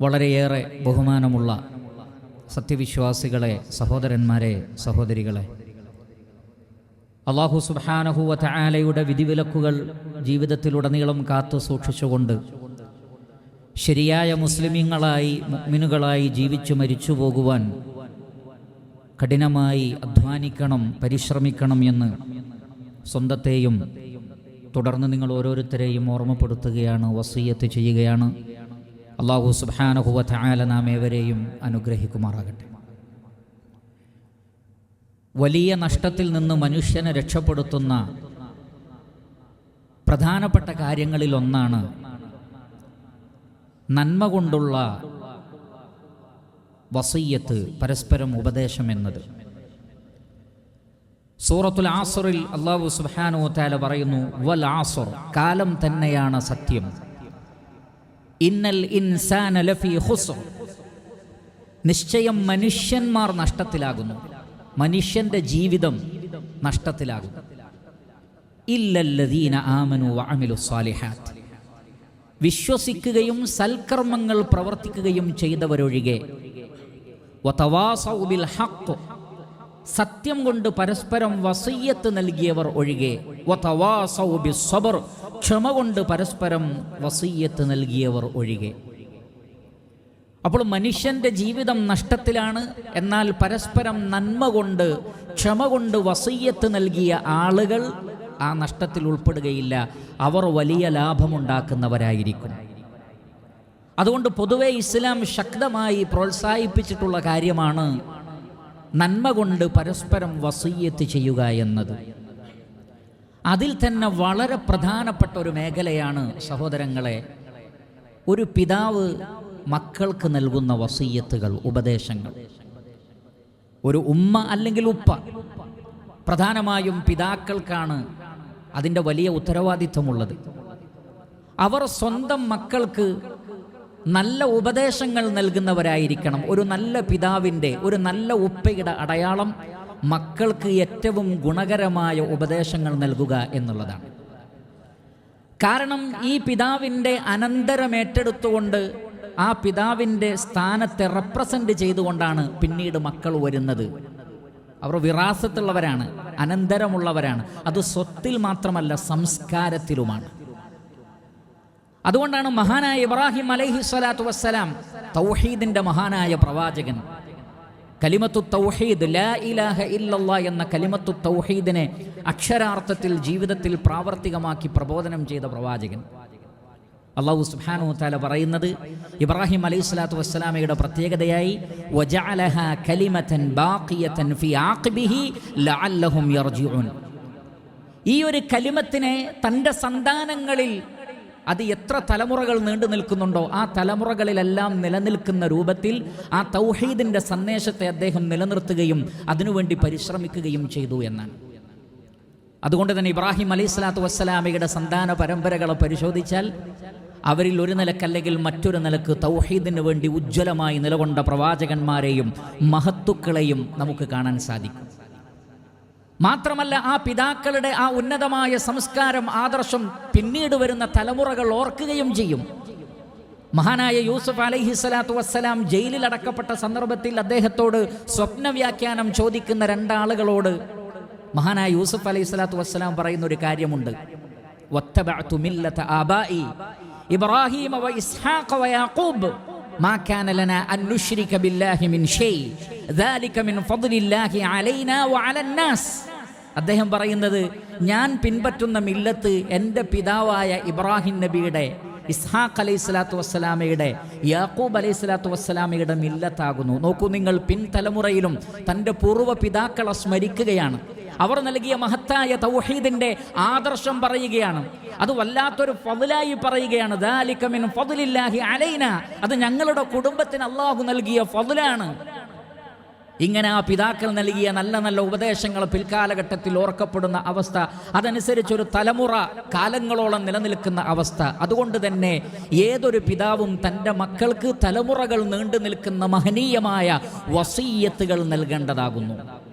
വളരെയേറെ ബഹുമാനമുള്ള സത്യവിശ്വാസികളെ സഹോദരന്മാരെ സഹോദരികളെ. അള്ളാഹു സുബാനഹുവ തആലയുടെ വിധിവിലക്കുകൾ ജീവിതത്തിലുടനീളം കാത്തു സൂക്ഷിച്ചുകൊണ്ട് ശരിയായ മുസ്ലിമീങ്ങളായി മുക്മിനുകളായി ജീവിച്ചു മരിച്ചു പോകുവാൻ കഠിനമായി അധ്വാനിക്കണം പരിശ്രമിക്കണം എന്ന് സ്വന്തത്തെയും തുടർന്ന് നിങ്ങൾ ഓരോരുത്തരെയും ഓർമ്മപ്പെടുത്തുകയാണ് വസീയത്ത് ചെയ്യുകയാണ്. അള്ളാഹു സുബാനഹുവ തആല നാം ഏവരെയും അനുഗ്രഹിക്കുമാറാകട്ടെ. വലിയ നഷ്ടത്തിൽ നിന്ന് മനുഷ്യനെ രക്ഷപ്പെടുത്തുന്ന പ്രധാനപ്പെട്ട കാര്യങ്ങളിൽ ഒന്നാണ് നന്മ കൊണ്ടുള്ള വസയ്യത്ത് പരസ്പരം ഉപദേശം എന്നത്. സൂറത്തുൽ ആസുറിൽ അള്ളാഹു സുബാനു താല പറയുന്നു വൽ ആസുർ കാലം തന്നെയാണ് സത്യം. ഇന്നൽ ഇൻസാന ലഫി ഹുസ്ർ നിശ്ചയം മനുഷ്യന്മാർ നഷ്ടത്തിലാകുന്നു. മനുഷ്യന്റെ ജീവിതം നഷ്ടത്തിലാകുന്നു ഇല്ലല്ലദീന ആമനു വഅമിലു സാലിഹാത്ത് വിശ്വസിക്കുകയും സൽക്കർമ്മങ്ങൾ പ്രവർത്തിക്കുകയും ചെയ്തവരൊഴികെ വതവാസൗ ബിൽ ഹഖ്. സത്യം കൊണ്ട് പരസ്പരം വസയ്യത്ത് നൽകിയവർ ഒഴികെ വതവാസൗ ബിസ്സബ്ർ. ക്ഷമ കൊണ്ട് പരസ്പരം വസീയത്ത് നൽകിയവർ ഒഴികെ. അപ്പോൾ മനുഷ്യന്റെ ജീവിതം നഷ്ടത്തിലാണ് എന്നാൽ പരസ്പരം നന്മ കൊണ്ട് ക്ഷമ കൊണ്ട് വസീയത്ത് നൽകിയ ആളുകൾ ആ നഷ്ടത്തിൽ ഉൾപ്പെടുകയില്ല. അവർ വലിയ ലാഭമുണ്ടാക്കുന്നവരായിരിക്കും. അതുകൊണ്ട് പൊതുവെ ഇസ്ലാം ശക്തമായി പ്രോത്സാഹിപ്പിച്ചിട്ടുള്ള കാര്യമാണ് നന്മ കൊണ്ട് പരസ്പരം വസീയത്ത് ചെയ്യുക എന്നത്. അതിൽ തന്നെ വളരെ പ്രധാനപ്പെട്ട ഒരു മേഖലയാണ് സഹോദരങ്ങളെ ഒരു പിതാവ് മക്കൾക്ക് നൽകുന്ന വസീയത്തുകൾ ഉപദേശങ്ങൾ. ഒരു ഉമ്മ അല്ലെങ്കിൽ ഉപ്പ പ്രധാനമായും പിതാക്കൾക്കാണ് അതിന്റെ വലിയ ഉത്തരവാദിത്വമുള്ളത്. അവർ സ്വന്തം മക്കൾക്ക് നല്ല ഉപദേശങ്ങൾ നൽകുന്നവരായിരിക്കണം. ഒരു നല്ല പിതാവിന്റെ ഒരു നല്ല ഉപ്പയുടെ അടയാളം മക്കൾക്ക് ഏറ്റവും ഗുണകരമായ ഉപദേശങ്ങൾ നൽകുക എന്നുള്ളതാണ്. കാരണം ഈ പിതാവിന്റെ അനന്തരം ഏറ്റെടുത്തുകൊണ്ട് ആ പിതാവിന്റെ സ്ഥാനത്തെ റെപ്രസെന്റ് ചെയ്തുകൊണ്ടാണ് പിന്നീട് മക്കൾ വരുന്നത്. അവർ വിറാസത്തുള്ളവരാണ് അനന്തരമുള്ളവരാണ്. അത് സ്വത്തിൽ മാത്രമല്ല സംസ്കാരത്തിലുമാണ്. അതുകൊണ്ടാണ് മഹാനായ ഇബ്രാഹിം അലൈഹി സ്വലാത്തു വസ്സലാം തൗഹീദിന്റെ മഹാനായ പ്രവാചകൻ കലിമത്തു തൗഹീദ് ലാ ഇലാഹ ഇല്ലല്ല എന്ന കലിമത്തു തൗഹീദിനെ അക്ഷരാർത്ഥത്തിൽ ജീവിതത്തിൽ പ്രാവർത്തികമാക്കി പ്രബോധനം ചെയ്ത പ്രവാചകൻ. അള്ളാഹു സുഹാനു താല പറയുന്നത് ഇബ്രാഹിം അലൈഹി സ്വലാത്തു വസ്സലാമയുടെ പ്രത്യേകതയായി ഈ ഒരു കലിമത്തിനെ തന്റെ സന്താനങ്ങളിൽ അത് എത്ര തലമുറകൾ നീണ്ടു നിൽക്കുന്നുണ്ടോ ആ തലമുറകളിലെല്ലാം നിലനിൽക്കുന്ന രൂപത്തിൽ ആ തൗഹീദിന്റെ സന്ദേശത്തെ അദ്ദേഹം നിലനിർത്തുകയും അതിനുവേണ്ടി പരിശ്രമിക്കുകയും ചെയ്തു എന്നാണ്. അതുകൊണ്ട് തന്നെ ഇബ്രാഹിം അലൈഹി സ്വലാത്തു വസ്സലാമയുടെ സന്താന പരമ്പരകളെ പരിശോധിച്ചാൽ അവരിൽ ഒരു നിലക്കല്ലെങ്കിൽ മറ്റൊരു നിലയ്ക്ക് തൗഹീദിന് വേണ്ടി ഉജ്ജ്വലമായി നിലകൊണ്ട പ്രവാചകന്മാരെയും മഹത്തുക്കളെയും നമുക്ക് കാണാൻ സാധിക്കും. മാത്രമല്ല ആ പിതാക്കളുടെ ആ ഉന്നതമായ സംസ്കാരം ആദർശം പിന്നീട് വരുന്ന തലമുറകൾ ഓർക്കുകയും ചെയ്യും. മഹാനായ യൂസുഫ് അലൈഹി സ്വലാത്തു വസ്സലാം ജയിലിൽ അടക്കപ്പെട്ട സന്ദർഭത്തിൽ അദ്ദേഹത്തോട് സ്വപ്ന വ്യാഖ്യാനം ചോദിക്കുന്ന രണ്ടാളുകളോട് മഹാനായ യൂസുഫ് അലൈഹി സ്വലാത്തു വസ്സലാം പറയുന്ന ഒരു കാര്യമുണ്ട് ഇബ്രാഹിം മാ കാന ലനാ അൻ നുശ്രിക ബില്ലാഹി മിൻ ഷൈ ذلك മിൻ ഫദ്ലില്ലാഹി അലൈനാ വഅലൻ നാസ് അദ്ദേഹം പറയുന്നത് ഞാൻ പിൻപറ്റുന്ന മില്ലത്ത് എൻ്റെ പിതാവായ ഇബ്രാഹിം നബിയുടെ ഇസ്ഹാഖ് അലൈഹി സ്വലാത്തു വസ്സലാമയുടെ യാക്കൂബ് അലൈഹി സ്വലാത്തു വസ്സലാമയുടെ മില്ലത്താകുന്നു നോക്കൂ നിങ്ങൾ പിൻതലമുറയിലും തൻ്റെ പൂർവ്വ പിതാക്കളെ സ്മരിക്കുകയാണ് അവർ നൽകിയ മഹത്തായ തൗഹീദിന്റെ ആദർശം പറയുകയാണ്. അത് വല്ലാത്തൊരു ഫതിലായി പറയുകയാണ്. ദാലിക്കമിൻ ഫതിലില്ലാഹി അലൈന. അത് ഞങ്ങളുടെ കുടുംബത്തിന് അള്ളാഹു നൽകിയ ഫതിലാണ്. ഇങ്ങനെ ആ പിതാക്കൾ നൽകിയ നല്ല നല്ല ഉപദേശങ്ങൾ പിൽക്കാലഘട്ടത്തിൽ ഓർക്കപ്പെടുന്ന അവസ്ഥ അതനുസരിച്ചൊരു തലമുറ കാലങ്ങളോളം നിലനിൽക്കുന്ന അവസ്ഥ. അതുകൊണ്ട് തന്നെ ഏതൊരു പിതാവും തന്റെ മക്കൾക്ക് തലമുറകൾ നീണ്ടു നിൽക്കുന്ന മഹനീയമായ വസീയത്തുകൾ നൽകേണ്ടതാകുന്നു.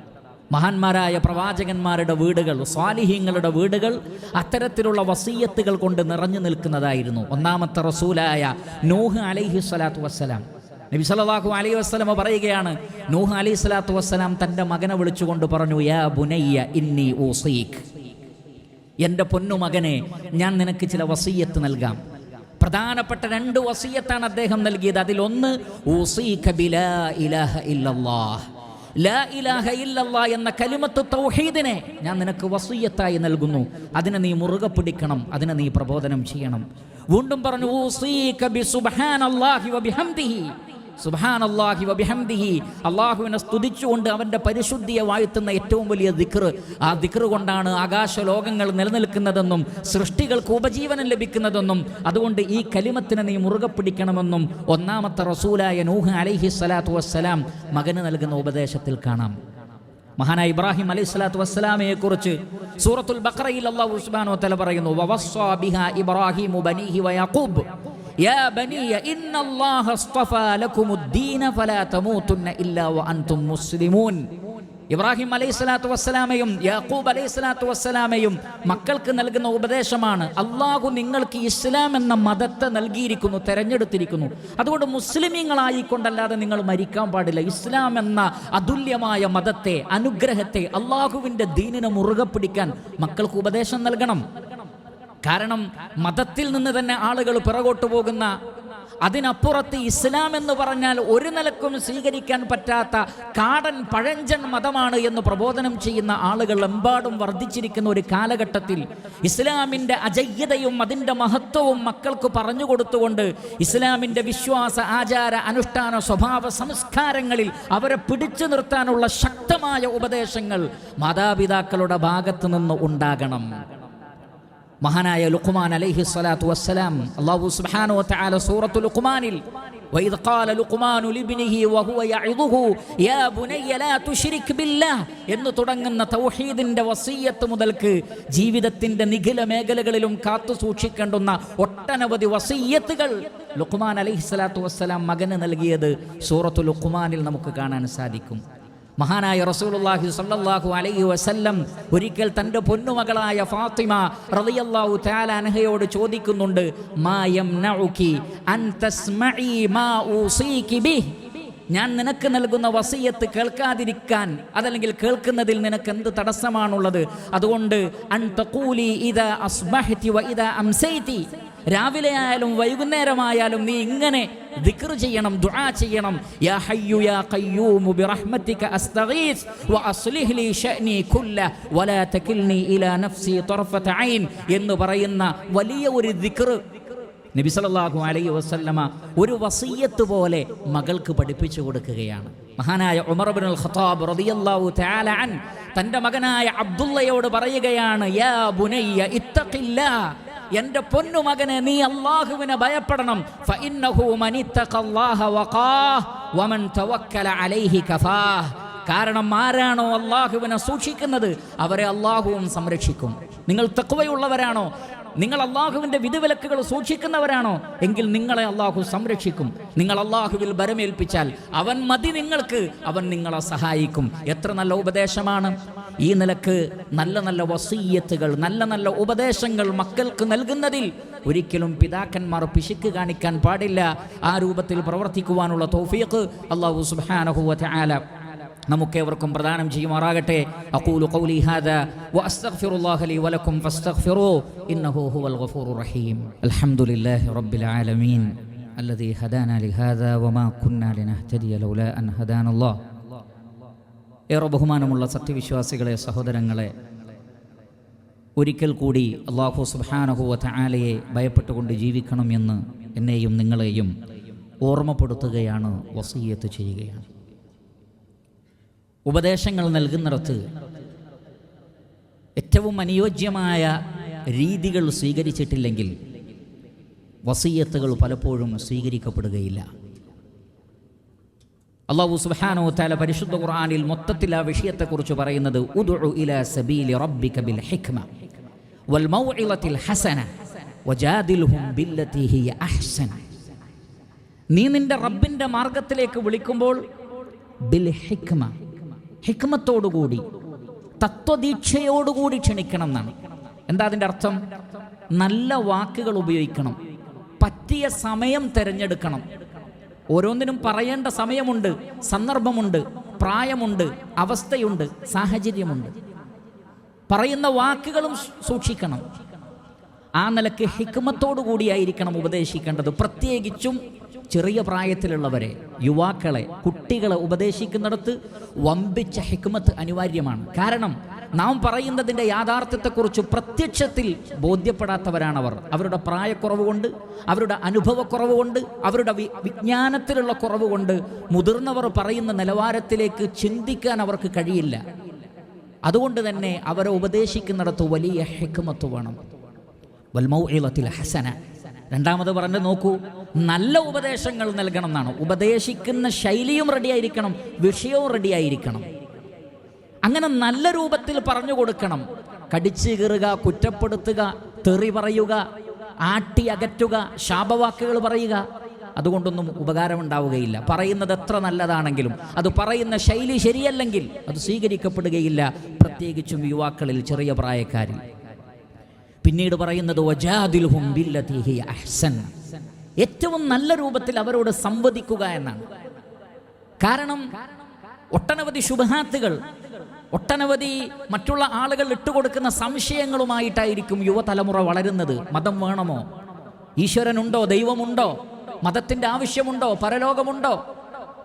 മഹാന്മാരായ പ്രവാചകന്മാരുടെ വീടുകൾ സ്വാലിഹ്യങ്ങളുടെ വീടുകൾ അത്തരത്തിലുള്ള വസീയത്തുകൾ കൊണ്ട് നിറഞ്ഞു നിൽക്കുന്നതായിരുന്നു. ഒന്നാമത്തെ റസൂലായ നൂഹ് അലൈഹി സ്വലാത്തു വസ്സലാം. നബി സല്ലല്ലാഹു അലൈഹി വസ്സലമ പറയുകയാണ് നൂഹ് അലൈഹി സ്വലാത്തു വസ്സലാം തന്റെ മകനെ വിളിച്ചുകൊണ്ട് പറഞ്ഞു യാ ബുനയ്യ ഇന്നി ഊസീഖ് എന്റെ പൊന്നുമകനെ ഞാൻ നിനക്ക് ചില വസീയത്ത് നൽകാം. പ്രധാനപ്പെട്ട രണ്ട് വസീയത്താണ് അദ്ദേഹം നൽകിയത്. അതിലൊന്ന് ഊസീഖ ബിലാ ഇലാഹ ഇല്ലല്ലാഹ്. ലാ ഇലാഹ എന്ന കലിമത്ത് തൗഹീദിനെ ഞാൻ നിനക്ക് വസീയത്തായി നൽകുന്നു. അതിനെ നീ മുറുകെ പിടിക്കണം. അതിനെ നീ പ്രബോധനം ചെയ്യണം. വീണ്ടും പറഞ്ഞു ഊസീക അള്ളാഹിഹി അള്ളാഹുവിനെ സ്തുതിച്ചുകൊണ്ട് അവന്റെ പരിശുദ്ധിയെ വാഴ്ത്തുന്ന ഏറ്റവും വലിയ ദിക്ർ. ആ ദിക്ർ കൊണ്ടാണ് ആകാശ ലോകങ്ങൾ നിലനിൽക്കുന്നതെന്നും സൃഷ്ടികൾക്ക് ഉപജീവനം ലഭിക്കുന്നതെന്നും അതുകൊണ്ട് ഈ കലിമത്തിനെ നീ മുറുകെ പിടിക്കണമെന്നും ഒന്നാമത്തെ റസൂലായ നൂഹ് അലൈഹി സ്വലാത്തു വസ്സലാം മകന് നൽകുന്ന ഉപദേശത്തിൽ കാണാം. മഹാനായ ഇബ്രാഹിം അലൈഹി സ്വലാത്തു വസ്സലാമയെ കുറിച്ച് സൂറത്തുൽ ബഖറയിൽ അല്ലാഹു സുബ്ഹാനഹു വതആല പറയുന്നു വവസ്സാ ബിഹാ ഇബ്രാഹിമു ബനീഹി വയഖൂബ് യാ ബനിയ ഇന്നല്ലാഹ അസ്തഫാ ലക്കുമുദ്ദീന ഫലാ തമൂതുന്ന ഇല്ലാ വഅൻതും മുസ്ലിമൂൻ. ഇബ്രാഹിം അലൈഹി സ്വലാത്തു വസ്സലാമയും യാക്കൂബ് അലൈഹി സ്വലാത്തു വസ്സലാമയും മക്കൾക്ക് നൽകുന്ന ഉപദേശമാണ്. അള്ളാഹു നിങ്ങൾക്ക് ഇസ്ലാം എന്ന മതത്തെ നൽകിയിരിക്കുന്നു തെരഞ്ഞെടുത്തിരിക്കുന്നു. അതുകൊണ്ട് മുസ്ലിമീങ്ങളായിക്കൊണ്ടല്ലാതെ നിങ്ങൾ മരിക്കാൻ പാടില്ല. ഇസ്ലാം എന്ന അതുല്യമായ മതത്തെ അനുഗ്രഹത്തെ അള്ളാഹുവിന്റെ ദീനിനെ മുറുകെ പിടിക്കാൻ മക്കൾക്ക് ഉപദേശം നൽകണം. കാരണം മതത്തിൽ നിന്ന് തന്നെ ആളുകൾ പിറകോട്ട് പോകുന്ന അതിനപ്പുറത്ത് ഇസ്ലാം എന്ന് പറഞ്ഞാൽ ഒരു നിലക്കും സ്വീകരിക്കാൻ പറ്റാത്ത കാടൻ പഴഞ്ചൻ മതമാണ് എന്ന് പ്രബോധനം ചെയ്യുന്ന ആളുകൾ എമ്പാടും വർദ്ധിച്ചിരിക്കുന്ന ഒരു കാലഘട്ടത്തിൽ ഇസ്ലാമിന്റെ അജയ്യതയും അതിന്റെ മഹത്വവും മക്കൾക്ക് പറഞ്ഞു കൊടുത്തുകൊണ്ട് ഇസ്ലാമിന്റെ വിശ്വാസ ആചാര അനുഷ്ഠാന സ്വഭാവ സംസ്കാരങ്ങളിൽ അവരെ പിടിച്ചു നിർത്താനുള്ള ശക്തമായ ഉപദേശങ്ങൾ മാതാപിതാക്കളുടെ ഭാഗത്തു നിന്ന് ഉണ്ടാകണം. മഹാനായ ലുഖ്മാൻ അലൈഹി സ്വലാത്തു വസ്സലാം അല്ലാഹു സുബ്ഹാനഹു വതആല സൂറത്തു ലുഖ്മാനിൽ وإذ قال لقمان لابنه وهو يعظه يا بني لا تشرك بالله എന്ന് തുടങ്ങുന്ന തൗഹീദിന്റെ വസീയത്ത് മുതൽക്ക് ജീവിതത്തിന്റെ നിഖില മേഖലകളിലും കാത്തു സൂക്ഷിക്കേണ്ടുന്ന ഒട്ടനവധി വസീയത്തുകൾ ലുഖ്മാൻ അലൈഹി സ്വലാത്തു വസ്സലാം മകന് നൽകിയത് സൂറത്തു ലുഖ്മാനിൽ നമുക്ക് കാണാൻ സാധിക്കും മഹാനായ റസൂലുള്ളാഹി സ്വല്ലല്ലാഹു അലൈഹി വസല്ലം ഒരിക്കൽ തന്റെ പൊന്നുമകളായ ഫാത്തിമ റളിയല്ലാഹു തആല അൻഹയോട് ചോദിക്കുന്നുണ്ട് മാ യംനഉകി അൻ തസ്മഈ മാ ഊസീകി ബി ഞാൻ നിനക്ക് നൽകുന്ന വസീയത്ത് കേൾക്കാതിരിക്കാൻ അതല്ലെങ്കിൽ കേൾക്കുന്നതിൽ നിനക്ക് എന്ത് തടസ്സമാണുള്ളത്? അതുകൊണ്ട് അൻ തഖൂലി ഇദാ അസ്ബഹതി വ ഇദാ അംസൈതി. രാവിലെ ആയാലും വൈകുന്നേരമായാലും നീ ഇങ്ങനെ ദിക്ർ ചെയ്യണം ദുആ ചെയ്യണം. യാ ഹയ്യു യാ ഖയ്യൂമു ബിറഹ്മതിക അസ്തഗീസ് വഅസ്ലിഹ് ലീ ശഅനി കുല്ല വലാ തകിൽനി ഇലാ നഫ്സി തർഫത ഐൻ എന്ന് പറയുന്ന വലിയ ഒരു ദിക്ർ നബി സല്ലല്ലാഹു അലൈഹി വസല്ലമ ഒരു വസീയത്ത് പോലെ മകൾക്ക് പഠിപ്പിച്ചു കൊടുക്കുകയാണ്. മഹാനായ ഉമർ ഇബ്നുൽ ഖത്താബ് റളിയല്ലാഹു തആല അൻ തന്റെ മകനായ അബ്ദുള്ളയോട് പറയുകയാണ് യാ ബുനയ്യ ഇത്തഖില്ലാ എന്റെ പൊന്നു മകനെ നീ അള്ളാഹുവിനെ ഭയപ്പെടണം. കാരണം ആരാണോ അള്ളാഹുവിനെ സൂക്ഷിക്കുന്നത് അവരെ അള്ളാഹുവും സംരക്ഷിക്കും. നിങ്ങൾ തക്വയുള്ളവരാണോ നിങ്ങൾ അള്ളാഹുവിന്റെ വിധിവിലക്കുകൾ സൂക്ഷിക്കുന്നവരാണോ? എങ്കിൽ നിങ്ങളെ അള്ളാഹു സംരക്ഷിക്കും. നിങ്ങൾ അള്ളാഹുവിൽ ബരമേൽപ്പിച്ചാൽ അവൻ മതി നിങ്ങൾക്ക് അവൻ നിങ്ങളെ സഹായിക്കും. എത്ര നല്ല ഉപദേശമാണ്. ഈ നിലയ്ക്ക് നല്ല നല്ല വസീയത്തുകൾ നല്ല നല്ല ഉപദേശങ്ങൾ മക്കൾക്ക് നൽകുന്നതിൽ ഒരിക്കലും പിതാക്കന്മാർ പിശുക്ക് കാണിക്കാൻ പാടില്ല. ആ രൂപത്തിൽ പ്രവർത്തിക്കുവാനുള്ള തോഫിയക്ക് അള്ളാഹു സുബ്ഹാനഹു വ തആല നമുക്കേവർക്കും പ്രദാനം ചെയ്യുമാറാകട്ടെ അഖൂലു ഖൗലി ഹാദാ വഅസ്തഗ്ഫിറുല്ലാഹ ലി വലക്കും ഫസ്തഗ്ഫിറൂ ഇന്നഹു ഹുവൽ ഗഫൂറുർ റഹീം അൽഹംദുലില്ലാഹി റബ്ബിൽ ആലമീൻ الذي هدانا لهذا وما كنا لنهتدي لولا أن هدانا الله ഏറെ ബഹുമാനമുള്ള സത്യവിശ്വാസികളെ സഹോദരങ്ങളെ ഒരിക്കൽ കൂടി അള്ളാഹു സുബാനഹുവ ആലയെ ഭയപ്പെട്ടുകൊണ്ട് ജീവിക്കണം എന്ന് എന്നെയും നിങ്ങളെയും ഓർമ്മപ്പെടുത്തുകയാണ് വസീയത്ത് ചെയ്യുകയാണ് ഉപദേശങ്ങൾ നൽകുന്നിടത്ത് ഏറ്റവും അനുയോജ്യമായ രീതികൾ സ്വീകരിച്ചിട്ടില്ലെങ്കിൽ വസീയത്തുകൾ പലപ്പോഴും സ്വീകരിക്കപ്പെടുകയില്ല. അള്ളാഹു സുബ്ഹാനഹു താല പരിശുദ്ധ ഖുർആാനിൽ മൊത്തത്തിൽ ആ വിഷയത്തെക്കുറിച്ച് പറയുന്നത് സബീലി റബ്ബിക ബിൽ ഹിക്മ വൽ ഹസന ഹിയ അഹ്സന. നീ നിന്റെ റബ്ബിന്റെ മാർഗത്തിലേക്ക് വിളിക്കുമ്പോൾ ബിൽ ഹിക്മ ഹിക്മത്തോടുകൂടി തത്വദീക്ഷയോടുകൂടി ക്ഷണിക്കണം എന്നാണ്. എന്താ അതിന്റെ അർത്ഥം? നല്ല വാക്കുകൾ ഉപയോഗിക്കണം. പറ്റിയ സമയം തിരഞ്ഞെടുക്കണം. ഓരോന്നിനും പറയേണ്ട സമയമുണ്ട് സന്ദർഭമുണ്ട് പ്രായമുണ്ട് അവസ്ഥയുണ്ട് സാഹചര്യമുണ്ട്. പറയുന്ന വാക്കുകളും സൂക്ഷിക്കണം. ആ നിലയ്ക്ക് ഹിക്മത്തോടു കൂടിയായിരിക്കണം ഉപദേശിക്കേണ്ടത്. പ്രത്യേകിച്ചും ചെറിയ പ്രായത്തിലുള്ളവരെ യുവാക്കളെ കുട്ടികളെ ഉപദേശിക്കുന്നിടത്ത് വമ്പിച്ച ഹിക്മത്ത് അനിവാര്യമാണ്. കാരണം നാം പറയുന്നതിന്റെ യാഥാർത്ഥ്യത്തെക്കുറിച്ച് പ്രത്യക്ഷത്തിൽ ബോധ്യപ്പെടാത്തവരാണവർ. അവരുടെ പ്രായക്കുറവ് കൊണ്ട് അവരുടെ അനുഭവക്കുറവ് കൊണ്ട് അവരുടെ വിജ്ഞാനത്തിലുള്ള കുറവ് കൊണ്ട് മുതിർന്നവർ പറയുന്ന നിലവാരത്തിലേക്ക് ചിന്തിക്കാൻ അവർക്ക് കഴിയില്ല. അതുകൊണ്ട് തന്നെ അവരെ ഉപദേശിക്കുന്നിടത്ത് വലിയ ഹിക്മത്ത് വേണം. വൽമൗ ഹസന. രണ്ടാമത് പറഞ്ഞു നോക്കൂ. നല്ല ഉപദേശങ്ങൾ നൽകണം എന്നാണ് ഉപദേശിക്കുന്ന ശൈലിയും റെഡിയായിരിക്കണം വിഷയവും റെഡിയായിരിക്കണം അങ്ങനെ നല്ല രൂപത്തിൽ പറഞ്ഞു കൊടുക്കണം. കടിച്ചു കീറുക കുറ്റപ്പെടുത്തുക തെറി പറയുക ആട്ടി അകറ്റുക ശാപവാക്കുകൾ പറയുക അതുകൊണ്ടൊന്നും ഉപകാരമുണ്ടാവുകയില്ല. പറയുന്നത് എത്ര നല്ലതാണെങ്കിലും അത് പറയുന്ന ശൈലി ശരിയല്ലെങ്കിൽ അത് സ്വീകരിക്കപ്പെടുകയില്ല. പ്രത്യേകിച്ചും യുവാക്കളിൽ ചെറിയ പ്രായക്കാരിൽ. പിന്നീട് പറയുന്നത് അഹ്സൻ. ഏറ്റവും നല്ല രൂപത്തിൽ അവരോട് സംവദിക്കുക എന്നാണ്. കാരണം ഒട്ടനവധി ശുഭഹാത്തുകൾ ഒട്ടനവധി മറ്റുള്ള ആളുകൾ ഇട്ടുകൊടുക്കുന്ന സംശയങ്ങളുമായിട്ടായിരിക്കും യുവതലമുറ വളരുന്നത്. മതം വേണമോ? ഈശ്വരനുണ്ടോ? ദൈവമുണ്ടോ? മതത്തിന്റെ ആവശ്യമുണ്ടോ? പരലോകമുണ്ടോ?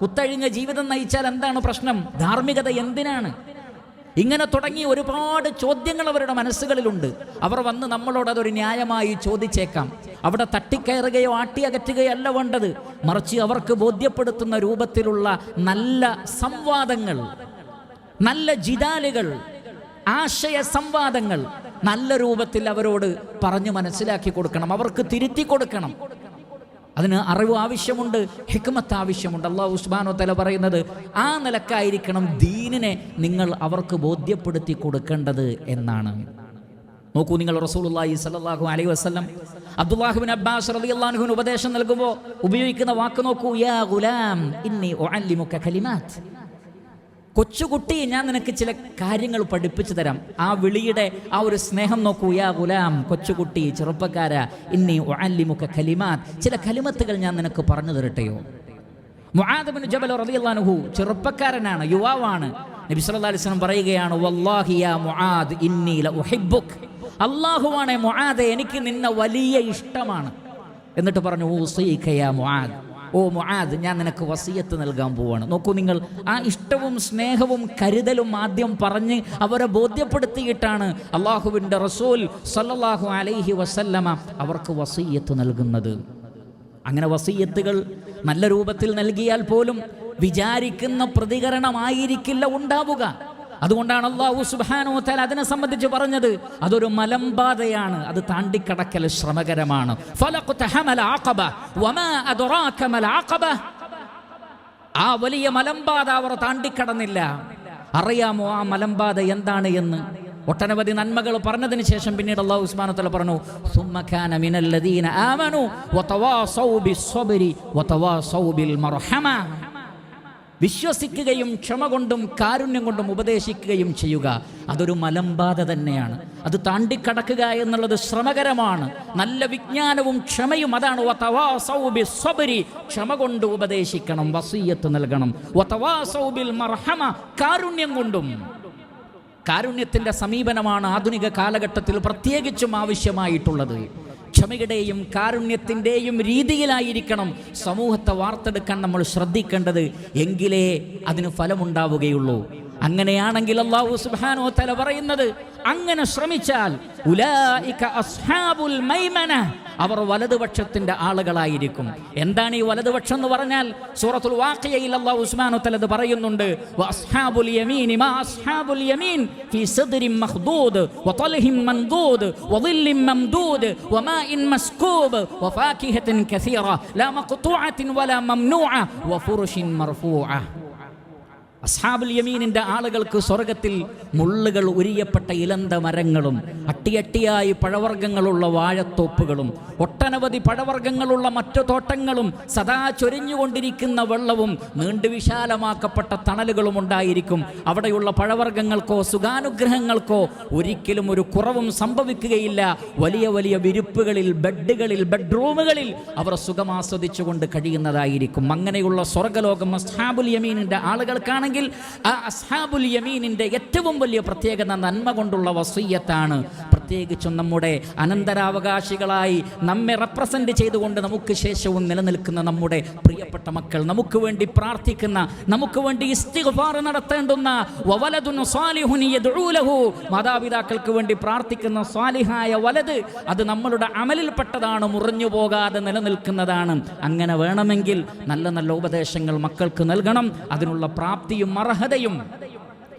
കുത്തഴിഞ്ഞ ജീവിതം നയിച്ചാൽ എന്താണ് പ്രശ്നം? ധാർമ്മികത എന്തിനാണ്? ഇങ്ങനെ തുടങ്ങി ഒരുപാട് ചോദ്യങ്ങൾ അവരുടെ മനസ്സുകളിലുണ്ട്. അവർ വന്ന് നമ്മളോട് അതൊരു ന്യായമായി ചോദിച്ചേക്കാം. അവിടെ തട്ടിക്കയറുകയോ ആട്ടി അകറ്റുകയോ അല്ല വേണ്ടത്. മറിച്ച് അവർക്ക് ബോധ്യപ്പെടുത്തുന്ന രൂപത്തിലുള്ള നല്ല സംവാദങ്ങൾ നല്ല ജിദാലുകൾ ആശയ സംവാദങ്ങൾ നല്ല രൂപത്തിൽ അവരോട് പറഞ്ഞു മനസ്സിലാക്കി കൊടുക്കണം. അവർക്ക് തിരുത്തി കൊടുക്കണം. അതിന് അറിവ് ആവശ്യമുണ്ട് ഹിക്മത്ത് ആവശ്യമുണ്ട്. അള്ളാഹു ഉസ്മാനോ തല പറയുന്നത് ആ നിലക്കായിരിക്കണം ദീനിനെ നിങ്ങൾ അവർക്ക് ബോധ്യപ്പെടുത്തി കൊടുക്കേണ്ടത് എന്നാണ്. നോക്കൂ നിങ്ങൾ റസൂലുള്ളാഹി സ്വല്ലല്ലാഹു അലൈഹി വസല്ലം അബ്ദുല്ലാഹിബ്നു അബ്ബാസ് റളിയല്ലാഹുവിന് ഉപദേശം നൽകുമ്പോൾ ഉപയോഗിക്കുന്ന വാക്ക് നോക്കൂ യാ ഗുലാം ഇന്നി ഉഅല്ലിമുക കലിമാത്ത്. കൊച്ചുകുട്ടി ഞാൻ നിനക്ക് ചില കാര്യങ്ങൾ പഠിപ്പിച്ചു തരാം. ആ വിളിയുടെ ആ ഒരു സ്നേഹം നോക്കൂ. യാ ഗുലാം കൊച്ചുകുട്ടി ചെറുപ്പക്കാര ഇന്നി ഒഅല്ലിമുക കലിമാത് ചില കലിമത്തുകൾ ഞാൻ നിനക്ക് പറഞ്ഞു തരട്ടെയോ? മുആദബിൻ ജബൽ റളിയല്ലാഹു ചെറുപ്പക്കാരനാണ് യുവാവാണ്. നബി സല്ലല്ലാഹു അലൈഹി വസല്ലം പറയുകയാണ് വല്ലാഹി യാ മുആദ് ഇന്നി ലഉഹിബ്ബുക്. അല്ലാഹുവാണേ മുആദെ എനിക്ക് നിന്നെ വലിയ ഇഷ്ടമാണ്. എന്നിട്ട് പറഞ്ഞു ഊസീക യാ മുആദ്. ഓ മുആദ് ഞാൻ നിനക്ക് വസീയത്ത് നൽകാൻ പോവാണ്. നോക്കൂ നിങ്ങൾ ആ ഇഷ്ടവും സ്നേഹവും കരുതലും ആദ്യം പറഞ്ഞ് അവരെ ബോധ്യപ്പെടുത്തിയിട്ടാണ് അള്ളാഹുവിന്റെ റസൂൽ സല്ലാഹു അലൈഹി വസല്ലമ അവർക്ക് വസീയത്ത് നൽകുന്നത്. അങ്ങനെ വസീയത്തുകൾ നല്ല രൂപത്തിൽ നൽകിയാൽ പോലും വിചാരിക്കുന്ന പ്രതികരണമായിരിക്കില്ല ഉണ്ടാവുക. അതുകൊണ്ടാണ് അള്ളാഹു സുബാനോ തല അതിനെ സംബന്ധിച്ച് പറഞ്ഞത്. അതൊരു മലമ്പാതയാണ്. അത് താണ്ടിക്കടക്കൽ ശ്രമകരമാണ്. ആ വലിയ മലമ്പാത അവർ താണ്ടിക്കടന്നില്ല. അറിയാമോ ആ മലമ്പാത എന്താണ് എന്ന്? ഒട്ടനവധി നന്മകൾ പറഞ്ഞതിന് ശേഷം പിന്നീട് അള്ളാഹു ഉസ്മാനത്തല പറഞ്ഞു "സുമ്മ കാന മിനല്ലദീന ആമനു വതവാസൗ ബിസ്സബ്രി വതവാസൗ ബിൽ മർഹമ വിശ്വസിക്കുകയും ക്ഷമ കൊണ്ടും കാരുണ്യം കൊണ്ടും ഉപദേശിക്കുകയും ചെയ്യുക. അതൊരു മലമ്പാത തന്നെയാണ്. അത് താണ്ടിക്കടക്കുക എന്നുള്ളത് ശ്രമകരമാണ്. നല്ല വിജ്ഞാനവും ക്ഷമയും അതാണ്. ക്ഷമ കൊണ്ട് ഉപദേശിക്കണം വസീയത്ത് നൽകണം. മർഹമ. കാരുണ്യം കൊണ്ടും. കാരുണ്യത്തിന്റെ സമീപനമാണ് ആധുനിക കാലഘട്ടത്തിൽ പ്രത്യേകിച്ചും ആവശ്യമായിട്ടുള്ളത്. ക്ഷമയുടെയും കാരുണ്യത്തിന്റെയും രീതിയിലായിരിക്കണം സമൂഹത്തെ വാർത്തെടുക്കാൻ നമ്മൾ ശ്രദ്ധിക്കേണ്ടത്. എങ്കിലേ അതിന് ഫലമുണ്ടാവുകയുള്ളൂ. അങ്ങനെയാണെങ്കിൽ അള്ളാഹു സുബ്ഹാനഹു വ തആല പറയുന്നത് അങ്ങനെ ശ്രമിച്ചാൽ അസ്ഹാബുൽ മൈമന അവർ വലതുപക്ഷത്തിന്റെ ആളുകളായിരിക്കും. എന്താണ് ഈ വലതുപക്ഷം എന്ന് പറഞ്ഞാൽ? സൂറത്തുൽ വാഖിയയിൽ അല്ലാഹു സുബ്ഹാനഹു തലത് പറയുന്നുണ്ട് അസ്ഹാബുൽ യമീൻ മാ അസ്ഹാബുൽ യമീൻ ഫീ സിദ്രിൻ മഖ്ദൂദ് വതൽഹിൻ മൻദൂദ് വളില്ലിൻ മംദൂദ് വമാഇൻ മസ്കൂബ് വഫാകിഹത്തിൻ കസീറ ലാ മഖ്തൂഅത്തിൻ വലാ മംനൂഅ വഫുറുഷിൻ മർഫൂഅ. അസ്ഹാബുൽ യമീനിന്റെ ആളുകൾക്ക് സ്വർഗത്തിൽ മുള്ളുകൾ ഉരിയപ്പെട്ട ഇലന്ത മരങ്ങളും അട്ടിയട്ടിയായി പഴവർഗങ്ങളുള്ള വാഴത്തോപ്പുകളും ഒട്ടനവധി പഴവർഗങ്ങളുള്ള മറ്റു തോട്ടങ്ങളും സദാ ചൊരിഞ്ഞുകൊണ്ടിരിക്കുന്ന വെള്ളവും നീണ്ടു വിശാലമാക്കപ്പെട്ട തണലുകളും ഉണ്ടായിരിക്കും. അവിടെയുള്ള പഴവർഗങ്ങൾക്കോ സുഖാനുഗ്രഹങ്ങൾക്കോ ഒരിക്കലും ഒരു കുറവും സംഭവിക്കുകയില്ല. വലിയ വലിയ വിരിപ്പുകളിൽ ബെഡുകളിൽ ബെഡ്റൂമുകളിൽ അവർ സുഖമാസ്വദിച്ചുകൊണ്ട് കഴിയുന്നതായിരിക്കും. അങ്ങനെയുള്ള സ്വർഗലോകം അസ്ഹാബുൽ യമീനിന്റെ ആളുകൾക്കാണെങ്കിൽ ആ അസ്ഹാബുൽ യമീനിന്റെ ഏറ്റവും വലിയ പ്രത്യേകത നന്മ കൊണ്ടുള്ള വസീയത്താണ് പ്രത്യേകിച്ചും നമ്മുടെ അനന്തരാവകാശികളായി നമ്മെ റെപ്രസെന്റ് ചെയ്തുകൊണ്ട് നമുക്ക് ശേഷവും നിലനിൽക്കുന്ന നമ്മുടെ പ്രിയപ്പെട്ട മക്കൾ നമുക്ക് വേണ്ടി പ്രാർത്ഥിക്കുന്ന നമുക്ക് വേണ്ടി ഇസ്തിഗ്ഫാർ നടത്തേണ്ടുന്ന വവലദുൻ സ്വാലിഹുനി യദ്ഉ ലഹു. മാതാപിതാക്കൾക്ക് വേണ്ടി പ്രാർത്ഥിക്കുന്ന സ്വാലിഹായ വലത് അത് നമ്മളുടെ അമലിൽപ്പെട്ടതാണ് മുറിഞ്ഞു പോകാതെ നിലനിൽക്കുന്നതാണ്. അങ്ങനെ വേണമെങ്കിൽ നല്ല നല്ല ഉപദേശങ്ങൾ മക്കൾക്ക് നൽകണം. അതിനുള്ള പ്രാപ്തിയും അർഹതയും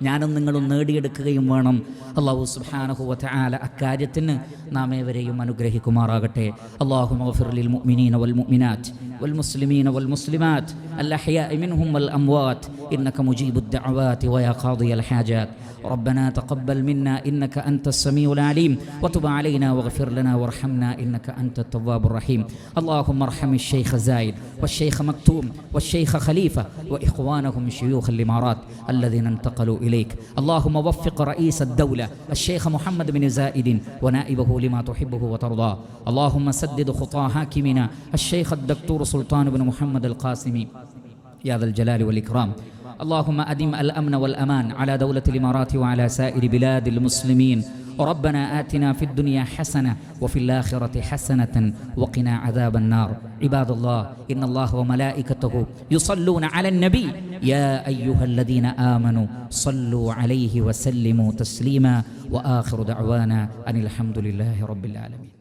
ഞാനും നിങ്ങളും നേടിയെടുക്കുകയും വേണം അള്ളാഹു സുബ്ഹാനഹു വതആല അക്കാര്യത്തിന് നാം ഏവരെയും അനുഗ്രഹിക്കുമാറാകട്ടെ അള്ളാഹു മഗ്ഫിർ മുഅ്മിനീന വൽ മുഅ്മിനാത്ത് വൽ മുസ്ലിമീന വൽ മുസ്ലിമാത്ത് الأحياء منهم والأموات إنك مجيب الدعوات ويا قاضي الحاجات ربنا تقبل منا إنك أنت السميع العليم وتب علينا واغفر لنا وارحمنا إنك أنت التواب الرحيم اللهم ارحم الشيخ زايد والشيخ مكتوم والشيخ خليفة وإخوانهم شيوخ الإمارات الذين انتقلوا إليك. اللهم وفق رئيس الدولة الشيخ محمد بن زائد ونائبه لما تحبه وترضاه اللهم سدد خطى حاكمنا الشيخ الدكتور سلطان بن محمد القاسمي يا ذا الجلال والإكرام. اللهم أدم الأمن والأمان على دولة الإمارات وعلى سائر بلاد المسلمين. ربنا آتنا في الدنيا حسنة وفي الآخرة حسنة وقنا عذاب النار. عباد الله إن الله وملائكته يصلون على النبي. يا أيها الذين آمنوا صلوا عليه وسلموا تسليما. وآخر دعوانا أن الحمد لله رب العالمين.